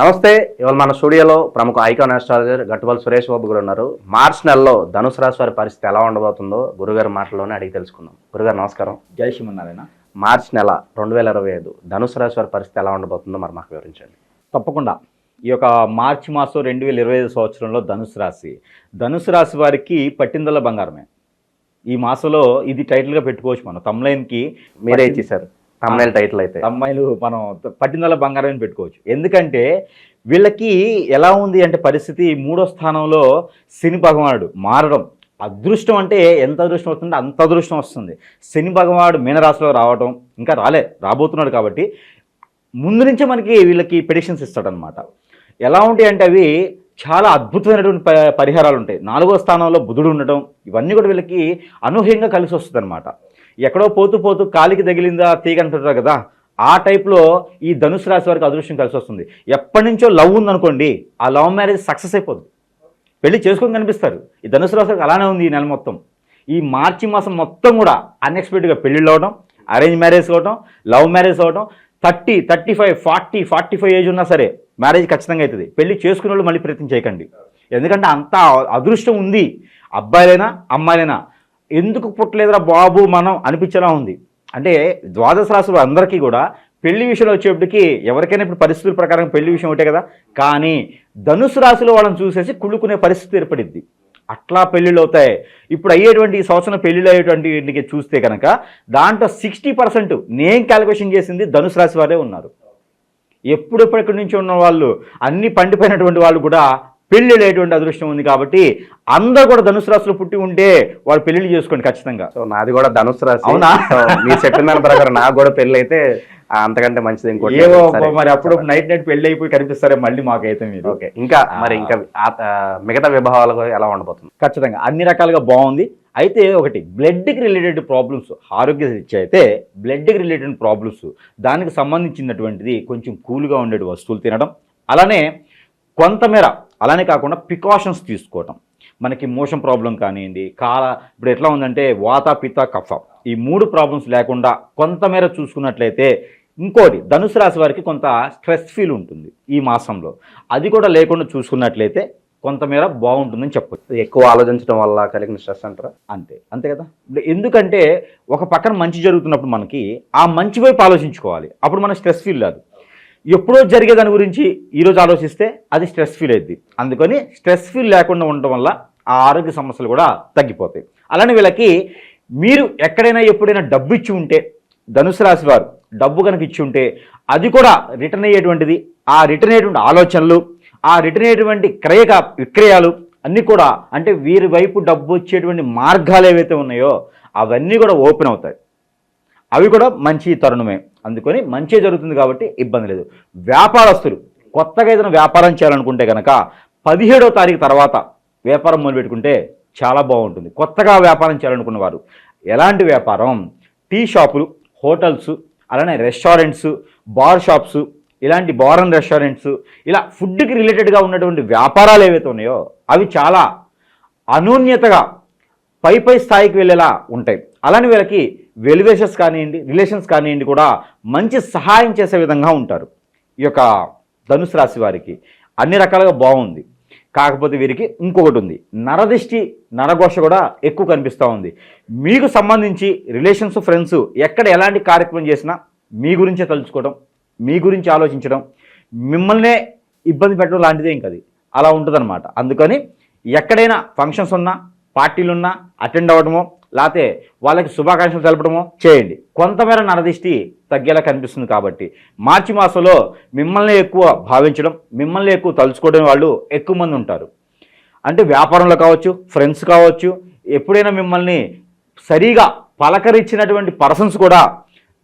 నమస్తే ఇవాళ మన స్టూడియోలో ప్రముఖ ఐకాన్ ఆస్ట్రాలజర్ గట్టుబల్ సురేష్ బాబు గారు ఉన్నారు. మార్చ్ నెలలో ధనుసు రాశి వారి పరిస్థితి ఎలా ఉండబోతుందో గురుగారి మాటల్లోనే అడిగి తెలుసుకుందాం. గురుగారు నమస్కారం. జై శ్రీమన్నారాయణ. మార్చ్ నెల రెండు వేల ఇరవై ఐదు ధనుసు రాశి వారి పరిస్థితి ఎలా ఉండబోతుందో మరి మాకు వివరించండి. తప్పకుండా. ఈ యొక్క మార్చి మాసం రెండు వేల ఇరవై ఐదు సంవత్సరంలో ధనుసు రాశి. ధనుసు రాశి వారికి పట్టిందల బంగారమే. ఈ మాసంలో ఇది టైటిల్గా పెట్టుకోవచ్చు మనం. తమ్లైన్కి మీరే ఇచ్చేసారు తమిళ టైటిల్ అయితే. అమ్మాయిలు మనం పట్టిందల బంగారం అని పెట్టుకోవచ్చు. ఎందుకంటే వీళ్ళకి ఎలా ఉంది అంటే పరిస్థితి మూడో స్థానంలో శని భగవానుడు మారడం. అదృష్టం అంటే ఎంత అదృష్టం వస్తుందో అంత అదృష్టం వస్తుంది. శని భగవానుడు మీనరాశిలో రావడం ఇంకా రాలే రాబోతున్నాడు కాబట్టి ముందు నుంచే మనకి వీళ్ళకి పెడిషన్స్ ఇస్తాడనమాట ఎలా ఉంటాయి అంటే అవి చాలా అద్భుతమైనటువంటి ప- పరిహారాలు ఉంటాయి. నాలుగో స్థానంలో బుధుడు ఉండటం ఇవన్నీ కూడా వీళ్ళకి అనూహ్యంగా కలిసి వస్తుంది అనమాట ఎక్కడో పోతూ పోతూ కాలికి తగిలిందా తీగ అంటుంటారు కదా ఆ టైప్లో ఈ ధనుసు రాశి వారికి అదృష్టం కలిసి వస్తుంది. ఎప్పటి నుంచో లవ్ ఉందనుకోండి ఆ లవ్ మ్యారేజ్ సక్సెస్ అయిపోతుంది పెళ్ళి చేసుకొని కనిపిస్తారు. ఈ ధనుసు రాశి వారికి అలానే ఉంది ఈ నెల మొత్తం. ఈ మార్చి మాసం మొత్తం కూడా అన్ఎక్స్పెక్టెడ్గా పెళ్ళిళ్ళు అవడం అరేంజ్ మ్యారేజ్ అవడం లవ్ మ్యారేజ్ అవడం thirty thirty five forty forty five age ఉన్నా సరే మ్యారేజ్ ఖచ్చితంగా అవుతుంది. పెళ్ళి చేసుకునే వాళ్ళు మళ్ళీ ప్రయత్నం చేయకండి. ఎందుకంటే అంత అదృష్టం ఉంది. అబ్బాయిలైనా అమ్మాయిలైనా ఎందుకు పుట్టలేదురా బాబు మనం అనిపించేలా ఉంది. అంటే ద్వాదశ రాశులు అందరికీ కూడా పెళ్ళి విషయంలో వచ్చేప్పటికి ఎవరికైనా ఇప్పుడు పరిస్థితుల ప్రకారం పెళ్ళి విషయం ఒకటే కదా. కానీ ధనుసు రాశిలో వాళ్ళని చూసేసి కుళ్ళుకునే పరిస్థితి ఏర్పడిద్ది. అట్లా పెళ్ళిళ్ళు అవుతాయి. ఇప్పుడు అయ్యేటువంటి ఈ సంవత్సరం పెళ్ళిళ్ళు అయ్యేటువంటి వీటికి చూస్తే కనుక దాంట్లో సిక్స్టీ పర్సెంట్ నేను క్యాలిక్యులేషన్ చేసింది ధనుసు రాశి వారే ఉన్నారు. ఎప్పుడెప్పటి నుంచి ఉన్న వాళ్ళు అన్ని పండిపోయినటువంటి వాళ్ళు కూడా పెళ్ళిళ్ళేటువంటి అదృష్టం ఉంది కాబట్టి అందరూ కూడా ధనుసు రాశిలో పుట్టి ఉంటే వాళ్ళు పెళ్ళిళ్ళు చేసుకోండి ఖచ్చితంగా. సో నాది కూడా ధనుసు రాశి. అవునా? మీరు చెప్పిన దాని ప్రకారం నాకు కూడా పెళ్ళి అయితే అంతకంటే మంచిది ఇంకోటి ఏవో సరే. మరి అప్పుడు నైట్ నైట్ పెళ్ళి అయిపోయి కనిపిస్తారే మళ్ళీ మాకైతే మీరు. ఓకే. ఇంకా మరి ఇంకా మిగతా విభాగాలు ఎలా ఉండబోతుంది? ఖచ్చితంగా అన్ని రకాలుగా బాగుంది. అయితే ఒకటి బ్లడ్కి రిలేటెడ్ ప్రాబ్లమ్స్ ఆరోగ్య రీత్యా అయితే బ్లడ్కి రిలేటెడ్ ప్రాబ్లమ్స్ దానికి సంబంధించినటువంటిది కొంచెం కూల్గా ఉండే వస్తువులు తినడం. అలానే కొంతమేర అలానే కాకుండా ప్రికాషన్స్ తీసుకోవటం. మనకి మోషన్ ప్రాబ్లం కానివ్వండి కాల ఇప్పుడు ఎట్లా ఉందంటే వాత పిత్త కఫ. ఈ మూడు ప్రాబ్లమ్స్ లేకుండా కొంతమేర చూసుకున్నట్లయితే ఇంకోటి ధనుసు రాశి వారికి కొంత స్ట్రెస్ ఫీల్ ఉంటుంది ఈ మాసంలో. అది కూడా లేకుండా చూసుకున్నట్లయితే కొంతమేర బాగుంటుందని చెప్పొచ్చు. ఎక్కువ ఆలోచించడం వల్ల కలిగిన స్ట్రెస్ అంటారా? అంతే అంతే కదా? ఇప్పుడు ఎందుకంటే ఒక పక్కన మంచి జరుగుతున్నప్పుడు మనకి ఆ మంచి వైపు ఆలోచించుకోవాలి. అప్పుడు మన స్ట్రెస్ ఫీల్ లేదు ఎప్పుడో జరిగే దాని గురించి ఈరోజు ఆలోచిస్తే అది స్ట్రెస్ ఫీల్ అయింది అందుకని స్ట్రెస్ ఫీల్ లేకుండా ఉండడం వల్ల ఆ ఆరోగ్య సమస్యలు కూడా తగ్గిపోతాయి. అలానే వీళ్ళకి మీరు ఎక్కడైనా ఎప్పుడైనా డబ్బు ఇచ్చి ఉంటే ధనుసు రాశి వారు డబ్బు కనుక ఇచ్చి ఉంటే అది కూడా రిటర్న్ అయ్యేటువంటిది. ఆ రిటర్న్ అయ్యేటువంటి ఆలోచనలు ఆ రిటర్న్ అయ్యేటువంటి క్రయక విక్రయాలు అన్నీ కూడా అంటే వీరి వైపు డబ్బు వచ్చేటువంటి మార్గాలు ఏవైతే ఉన్నాయో అవన్నీ కూడా ఓపెన్ అవుతాయి. అవి కూడా మంచి తరుణమే. అందుకని మంచి జరుగుతుంది కాబట్టి ఇబ్బంది లేదు. వ్యాపారస్తులు కొత్తగా ఏదైనా వ్యాపారం చేయాలనుకుంటే కనుక పదిహేడో తారీఖు తర్వాత వ్యాపారం మొదలుపెట్టుకుంటే చాలా బాగుంటుంది. కొత్తగా వ్యాపారం చేయాలనుకున్న వారు ఎలాంటి వ్యాపారం? టీ షాపులు హోటల్స్ అలానే రెస్టారెంట్స్ బార్ షాప్స్ ఇలాంటి బార్ అండ్ రెస్టారెంట్స్ ఇలా ఫుడ్కి రిలేటెడ్గా ఉన్నటువంటి వ్యాపారాలు ఏవైతే ఉన్నాయో అవి చాలా అనూన్యతగా పై పై స్థాయికి వెళ్ళేలా ఉంటాయి. అలానే వీళ్ళకి వెలివేషన్స్ కానివ్వండి రిలేషన్స్ కానివ్వండి కూడా మంచి సహాయం చేసే విధంగా ఉంటారు. ఈ యొక్క ధనుసు రాశి వారికి అన్ని రకాలుగా బాగుంది. కాకపోతే వీరికి ఇంకొకటి ఉంది. నరదిష్టి నరఘోష కూడా ఎక్కువ కనిపిస్తూ ఉంది. మీకు సంబంధించి రిలేషన్స్ ఫ్రెండ్స్ ఎక్కడ ఎలాంటి కార్యక్రమం చేసినా మీ గురించే తలుచుకోవడం మీ గురించి ఆలోచించడం మిమ్మల్నే ఇబ్బంది పెట్టడం లాంటిదే ఇంకది అలా ఉంటుందన్నమాట. అందుకని ఎక్కడైనా ఫంక్షన్స్ ఉన్నా పార్టీలు ఉన్నా అటెండ్ అవ్వడమో లేకపోతే వాళ్ళకి శుభాకాంక్షలు తెలపడమో? చేయండి. కొంతమేర నరదిష్టి తగ్గేలా కనిపిస్తుంది కాబట్టి మార్చి మాసంలో మిమ్మల్ని ఎక్కువ భావించడం మిమ్మల్ని ఎక్కువ తలుచుకోవడం వాళ్ళు ఎక్కువ మంది ఉంటారు. అంటే వ్యాపారంలో కావచ్చు ఫ్రెండ్స్ కావచ్చు ఎప్పుడైనా మిమ్మల్ని సరిగా పలకరించినటువంటి పర్సన్స్ కూడా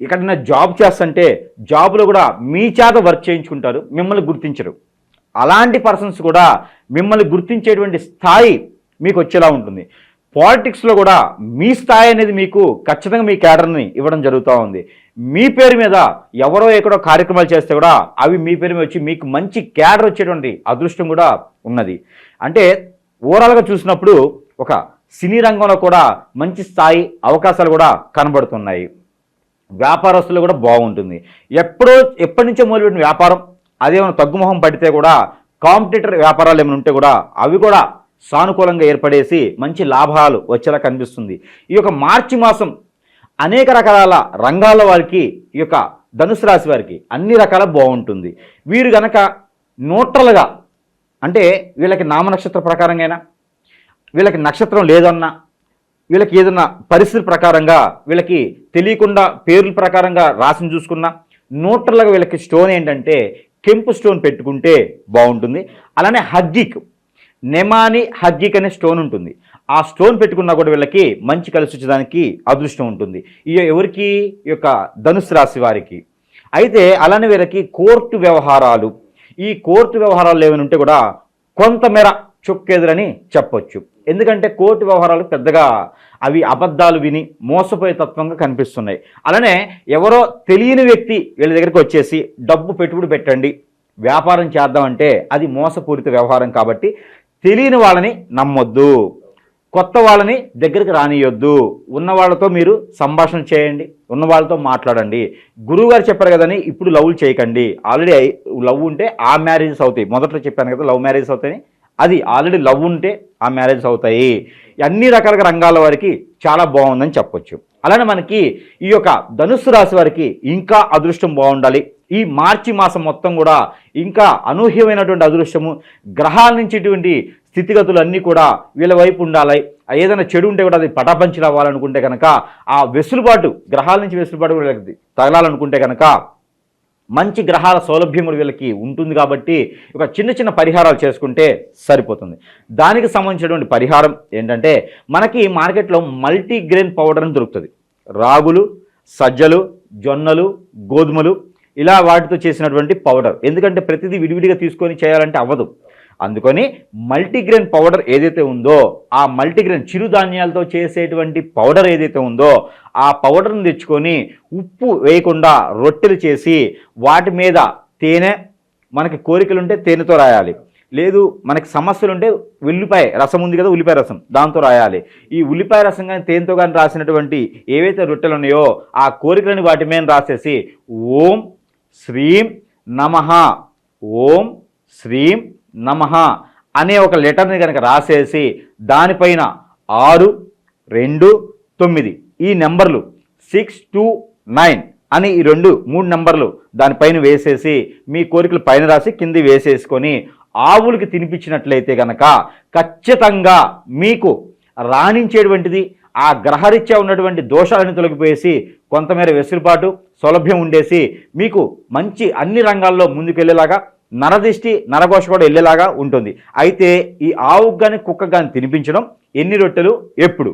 ఎక్కడైనా జాబ్ చేస్తుంటే జాబ్లో కూడా మీ చేత వర్క్ చేయించుకుంటారు మిమ్మల్ని గుర్తించరు. అలాంటి పర్సన్స్ కూడా మిమ్మల్ని గుర్తించేటువంటి స్థాయి మీకు వచ్చేలా ఉంటుంది. పాలిటిక్స్లో కూడా మీ స్థాయి అనేది మీకు ఖచ్చితంగా మీ క్యాడర్ని ఇవ్వడం జరుగుతూ ఉంది. మీ పేరు మీద ఎవరో ఎక్కడో కార్యక్రమాలు చేస్తే కూడా అవి మీ పేరు మీద వచ్చి మీకు మంచి క్యాడర్ వచ్చేటువంటి అదృష్టం కూడా ఉన్నది. అంటే ఓవరాల్గా చూసినప్పుడు ఒక సినీ రంగంలో కూడా మంచి స్థాయి అవకాశాలు కూడా కనబడుతున్నాయి. వ్యాపారస్తులు కూడా బాగుంటుంది. ఎప్పుడో ఎప్పటి నుంచో మొదలుపెట్టిన వ్యాపారం అదేమైనా తగ్గుముఖం పడితే కూడా కాంపిటేటర్ వ్యాపారాలు ఏమైనా ఉంటే కూడా అవి కూడా సానుకూలంగా ఏర్పడేసి మంచి లాభాలు వచ్చేలా కనిపిస్తుంది. ఈ యొక్క మార్చి మాసం అనేక రకాల రంగాల వారికి ఈ యొక్క ధనుసు రాశి వారికి అన్ని రకాల బాగుంటుంది. వీరు గనక న్యూట్రల్గా అంటే వీళ్ళకి నామ నక్షత్ర ప్రకారంగా వీళ్ళకి నక్షత్రం లేదన్నా వీళ్ళకి ఏదన్నా పరిస్థితి ప్రకారంగా వీళ్ళకి తెలియకుండా పేర్ల ప్రకారంగా రాసిని చూసుకున్నా న్యూట్రల్గా వీళ్ళకి స్టోన్ ఏంటంటే కెంపు స్టోన్ పెట్టుకుంటే బాగుంటుంది. అలానే హగ్గిక్ నెమాని హగ్గిక్ అనే స్టోన్ ఉంటుంది. ఆ స్టోన్ పెట్టుకున్నా కూడా వీళ్ళకి మంచి కలిసి వచ్చేదానికి అదృష్టం ఉంటుంది. ఈ ఎవరికి? ఈ యొక్క ధనుసు రాశి వారికి. అయితే అలానే వీళ్ళకి కోర్టు వ్యవహారాలు. ఈ కోర్టు వ్యవహారాలు ఏమైనా ఉంటే కూడా కొంతమేర చుక్కెదురని చెప్పొచ్చు. ఎందుకంటే కోర్టు వ్యవహారాలు పెద్దగా అవి అబద్ధాలు విని మోసపోయే తత్వంగా కనిపిస్తున్నాయి. అలానే ఎవరో తెలియని వ్యక్తి వీళ్ళ దగ్గరికి వచ్చేసి డబ్బు పెట్టుబడి పెట్టండి. వ్యాపారం చేద్దామంటే అది మోసపూరిత వ్యవహారం కాబట్టి తెలియని వాళ్ళని నమ్మొద్దు. కొత్త వాళ్ళని దగ్గరికి రానియొద్దు. ఉన్న వాళ్ళతో మీరు సంభాషణ చేయండి. ఉన్న వాళ్ళతో మాట్లాడండి. గురువు గారు చెప్పారు కదని ఇప్పుడు లవ్లు చేయకండి. ఆల్రెడీ లవ్ ఉంటే ఆ మ్యారేజెస్ అవుతాయి. మొదట్లో చెప్పాను కదా లవ్ మ్యారేజెస్ అవుతాయి అది ఆల్రెడీ లవ్ ఉంటే ఆ మ్యారేజెస్ అవుతాయి. అన్ని రకాల రంగాల వారికి చాలా బాగుందని చెప్పొచ్చు. అలానే మనకి ఈ యొక్క ధనుస్సు రాశి వారికి ఇంకా అదృష్టం బాగుండాలి. ఈ మార్చి మాసం మొత్తం కూడా ఇంకా అనూహ్యమైనటువంటి అదృష్టము గ్రహాల నుంచి ఇటువంటి స్థితిగతులు అన్నీ కూడా వీళ్ళ వైపు ఉండాలి. ఏదైనా చెడు ఉంటే కూడా అది పటాపంచి రావాలనుకుంటే కనుక ఆ వెసులుబాటు గ్రహాల నుంచి వెసులుబాటు కూడా వీళ్ళకి తగలాలనుకుంటే కనుక మంచి గ్రహాల సౌలభ్యం కూడా వీళ్ళకి ఉంటుంది కాబట్టి ఒక చిన్న చిన్న పరిహారాలు చేసుకుంటే సరిపోతుంది. దానికి సంబంధించినటువంటి పరిహారం ఏంటంటే మనకి మార్కెట్లో మల్టీగ్రెయిన్ పౌడర్ అని దొరుకుతుంది. రాగులు సజ్జలు జొన్నలు గోధుమలు ఇలా వాటితో చేసినటువంటి పౌడర్ ఎందుకంటే ప్రతిదీ విడివిడిగా తీసుకొని చేయాలంటే అవ్వదు. అందుకని మల్టీగ్రెయిన్ పౌడర్ ఏదైతే ఉందో ఆ మల్టీగ్రెయిన్ చిరుధాన్యాలతో చేసేటువంటి పౌడర్ ఏదైతే ఉందో ఆ పౌడర్ని తెచ్చుకొని ఉప్పు వేయకుండా రొట్టెలు చేసి వాటి మీద తేనె మనకి కోరికలుంటే తేనెతో రాయాలి. లేదు మనకి సమస్యలు ఉంటే ఉల్లిపాయ రసం ఉంది కదా ఉల్లిపాయ రసం దాంతో రాయాలి. ఈ ఉల్లిపాయ రసం కానీ తేనెతో కానీ రాసినటువంటి ఏవైతే రొట్టెలు ఉన్నాయో ఆ కోరికలని వాటి మీద రాసేసి ఓం శ్రీం నమః. ఓం శ్రీం నమః అనే ఒక లెటర్ని కనుక రాసేసి దానిపైన ఆరు రెండు తొమ్మిది ఈ నెంబర్లు సిక్స్ టూ నైన్ అని ఈ రెండు మూడు నెంబర్లు దానిపైన వేసేసి మీ కోరికలు పైన రాసి కింద వేసేసుకొని ఆవులకి తినిపించినట్లయితే కనుక ఖచ్చితంగా మీకు రాణించేటువంటిది ఆ గ్రహరీత్యా ఉన్నటువంటి దోషాలను తొలగిపోయేసి కొంతమేర వెసులుబాటు సౌలభ్యం ఉండేసి మీకు మంచి అన్ని రంగాల్లో ముందుకెళ్ళేలాగా నరదిష్టి నరఘోష కూడా వెళ్ళేలాగా ఉంటుంది. అయితే ఈ ఆవుకు కానీ కుక్కకు కానీ తినిపించడం ఎన్ని రొట్టెలు? ఎప్పుడు?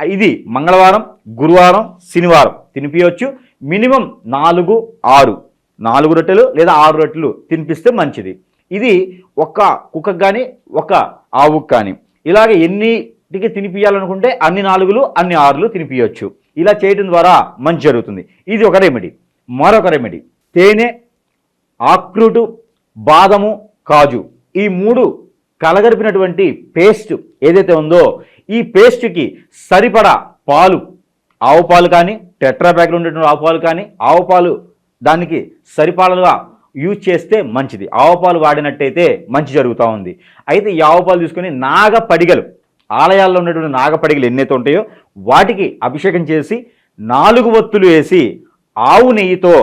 ఇది మంగళవారం గురువారం శనివారం తినిపించవచ్చు మినిమం నాలుగు ఆరు. నాలుగు రొట్టెలు లేదా ఆరు రొట్టెలు తినిపిస్తే మంచిది. ఇది ఒక్క కుక్కకు కానీ ఒక ఆవుకు కానీ ఇలాగ ఎన్నిటికి తినిపించాలనుకుంటే అన్ని నాలుగులు అన్ని ఆరులు తినిపించవచ్చు ఇలా చేయడం ద్వారా మంచి జరుగుతుంది. ఇది ఒక రెమెడీ మరొక రెమెడీ తేనె ఆక్రూటు బాదము కాజు. ఈ మూడు కలగలిపినటువంటి పేస్ట్ ఏదైతే ఉందో ఈ పేస్ట్కి సరిపడా పాలు ఆవు పాలు కానీ టెట్రా ప్యాక్లో ఉండేటువంటి ఆవు పాలు కానీ ఆవు పాలు దానికి సరిపాలుగా యూజ్ చేస్తే మంచిది. ఆవు పాలు వాడినట్టయితే మంచి జరుగుతూ ఉంది. అయితే ఈ ఆవు పాలు తీసుకొని నాగ పడిగలు ఆలయాల్లో ఉన్నటువంటి నాగపడిగలు ఎన్నైతే ఉంటాయో వాటికి అభిషేకం చేసి నాలుగు ఒత్తులు వేసి ఆవు నెయ్యితో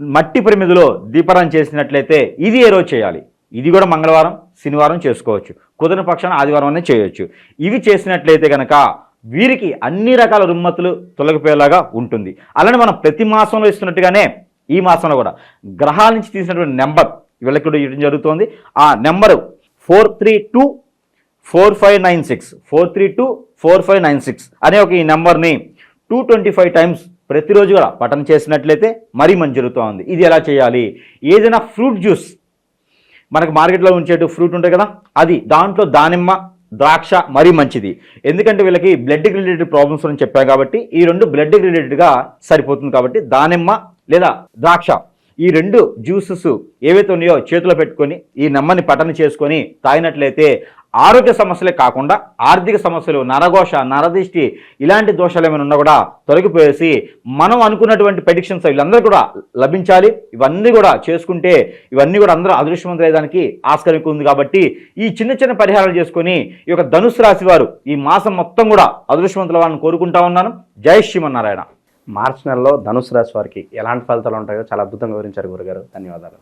మట్టి పరిమిదిలో దీపరం చేసినట్లయితే ఇది ఏ రోజు చేయాలి? ఇది కూడా మంగళవారం శనివారం చేసుకోవచ్చు. కుదిరిన పక్షాన ఆదివారం అనే చేయొచ్చు. ఇవి చేసినట్లయితే కనుక వీరికి అన్ని రకాల రుమ్మతులు తొలగిపోయేలాగా ఉంటుంది. అలానే మనం ప్రతి మాసంలో ఇస్తున్నట్టుగానే ఈ మాసంలో కూడా గ్రహాల నుంచి తీసినటువంటి నెంబర్ వీళ్ళకి కూడా ఇవ్వడం జరుగుతుంది. ఆ number four three two four five nine six four three two four five nine six అనే ఒక ఈ నెంబర్ని టూ ట్వంటీ ఫైవ్ టైమ్స్ ప్రతిరోజు కూడా పఠనం చేసినట్లయితే మరీ మంచి జరుగుతూ ఉంది. ఇది ఎలా చేయాలి? ఏదైనా ఫ్రూట్ జ్యూస్. మనకు మార్కెట్లో ఉంచేటు ఫ్రూట్ ఉంటాయి కదా అది దాంట్లో దానిమ్మ ద్రాక్ష మరీ మంచిది. ఎందుకంటే వీళ్ళకి బ్లడ్ రిలేటెడ్ ప్రాబ్లమ్స్ అని చెప్పాం కాబట్టి ఈ రెండు బ్లడ్ రిలేటెడ్గా సరిపోతుంది కాబట్టి దానిమ్మ లేదా ద్రాక్ష ఈ రెండు జ్యూసెస్ ఏవైతే ఉన్నాయో చేతిలో పెట్టుకొని ఈ నమ్మని పటన చేసుకొని తాగినట్లయితే ఆరోగ్య సమస్యలే కాకుండా ఆర్థిక సమస్యలు నరఘోష నరదిష్టి ఇలాంటి దోషాలు ఏమైనా ఉన్నా కూడా తొలగిపోయేసి మనం అనుకున్నటువంటి ప్రెడిక్షన్స్ వీళ్ళందరూ కూడా లభించాలి. ఇవన్నీ కూడా చేసుకుంటే ఇవన్నీ కూడా అందరూ అదృష్టవంతులయ్యడానికి ఆస్కారం ఎక్కువ ఉంది కాబట్టి ఈ చిన్న చిన్న పరిహారాలు చేసుకొని ఈ యొక్క ధనుసు రాశి వారు ఈ మాసం మొత్తం కూడా అదృష్టవంతుల వారిని కోరుకుంటా ఉన్నాను. జై శ్రీమన్నారాయణ. మార్చి నెలలో ధనుసు రాశి వారికి ఎలాంటి ఫలితాలు ఉంటాయో చాలా అద్భుతంగా వివరించారు గురుగారు. ధన్యవాదాలు.